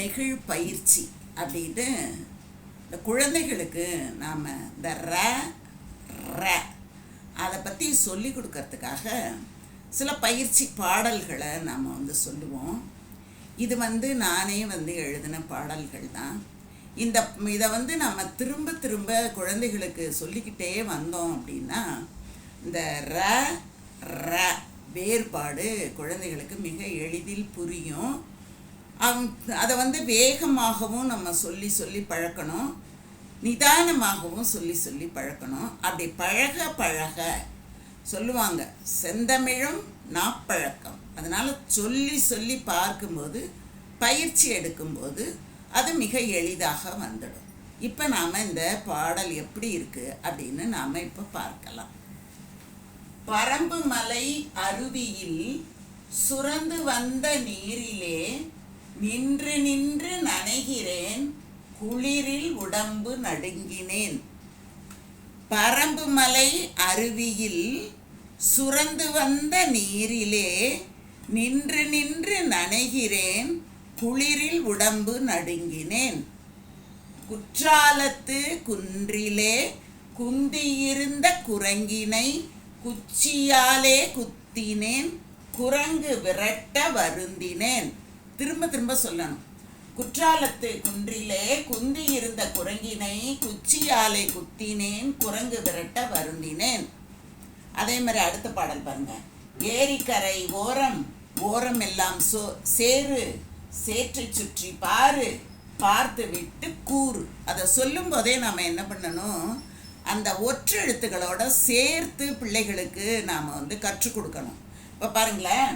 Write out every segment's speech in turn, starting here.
நெகிழ் பயிற்சி அப்படின்னு இந்த குழந்தைகளுக்கு நாம் இந்த ர ர அதை பற்றி சொல்லி கொடுக்கறதுக்காக சில பயிற்சி பாடல்களை நாம் வந்து சொல்லுவோம். இது வந்து நானே வந்து எழுதின பாடல்கள் தான். இந்த இதை வந்து நம்ம திரும்ப திரும்ப குழந்தைகளுக்கு சொல்லிக்கிட்டே வந்தோம் அப்படின்னா இந்த ர ர வேறுபாடு குழந்தைகளுக்கு மிக எளிதில் புரியும். அதை வந்து வேகமாகவும் நம்ம சொல்லி சொல்லி பழக்கணும். நிதானமாகவும் சொல்லி சொல்லி பழக்கணும். அப்படி பழக பழக சொல்லுவாங்க செந்தமிழும் நாப்பழக்கம். அதனால் சொல்லி சொல்லி பார்க்கும்போது பயிற்சி எடுக்கும்போது அது மிக எளிதாக வந்துடும். இப்போ நாம் இந்த பாடல் எப்படி இருக்குது அப்படின்னு நாம் இப்போ பார்க்கலாம். பரம்பு மலை அருவியில் சுரந்து வந்த நீரிலே நின்று நின்று நனைகிறேன் குளிரில் உடம்பு நடுங்கினேன். பரம்பு மலை அருவியில் சுரந்து வந்த நீரிலே நின்று நின்று நனைகிறேன் குளிரில் உடம்பு நடுங்கினேன். குற்றாலத்து குன்றிலே குந்தியிருந்த குரங்கினை குச்சியாலே குத்தினேன் குரங்கு விரட்ட வருந்தினேன். திரும்ப திரும்ப சொல்லணும். குற்றாலத்து குன்றிலே குந்தி இருந்த குரங்கினை குச்சியாலே குத்தினேன் குரங்கு விரட்ட வருந்தினேன். அதே மாதிரி அடுத்த பாடல் பாருங்க. ஏரிக்கரை ஓரம் ஓரம் எல்லாம் சோ சேரு சேற்றை சுற்றி பாரு பார்த்து விட்டு கூறு. அதை சொல்லும் போதே நாம் என்ன பண்ணணும்? அந்த ஒற்றெழுத்துக்களோட சேர்த்து பிள்ளைகளுக்கு நாம் வந்து கற்றுக் கொடுக்கணும். இப்போ பாருங்களேன்.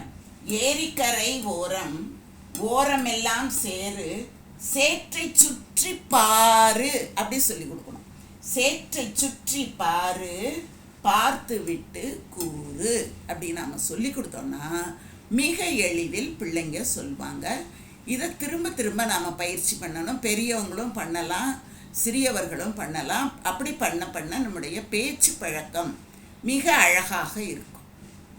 ஏரிக்கரை ஓரம் ஓரமெல்லாம் சேரு சேற்றை சுற்றி பாரு அப்படி சொல்லி கொடுக்கணும். சேற்றை சுற்றி பாரு பார்த்து விட்டு கூறு அப்படின்னு நாம் சொல்லி கொடுத்தோம்னா மிக எளிதில் பிள்ளைங்க சொல்லுவாங்க இதை திரும்ப திரும்ப நாம் பயிற்சி பண்ணணும். பெரியவங்களும் பண்ணலாம் சிறியவர்களும் பண்ணலாம். அப்படி பண்ண பண்ண நம்முடைய பேச்சு பழக்கம் மிக அழகாக இருக்கும்.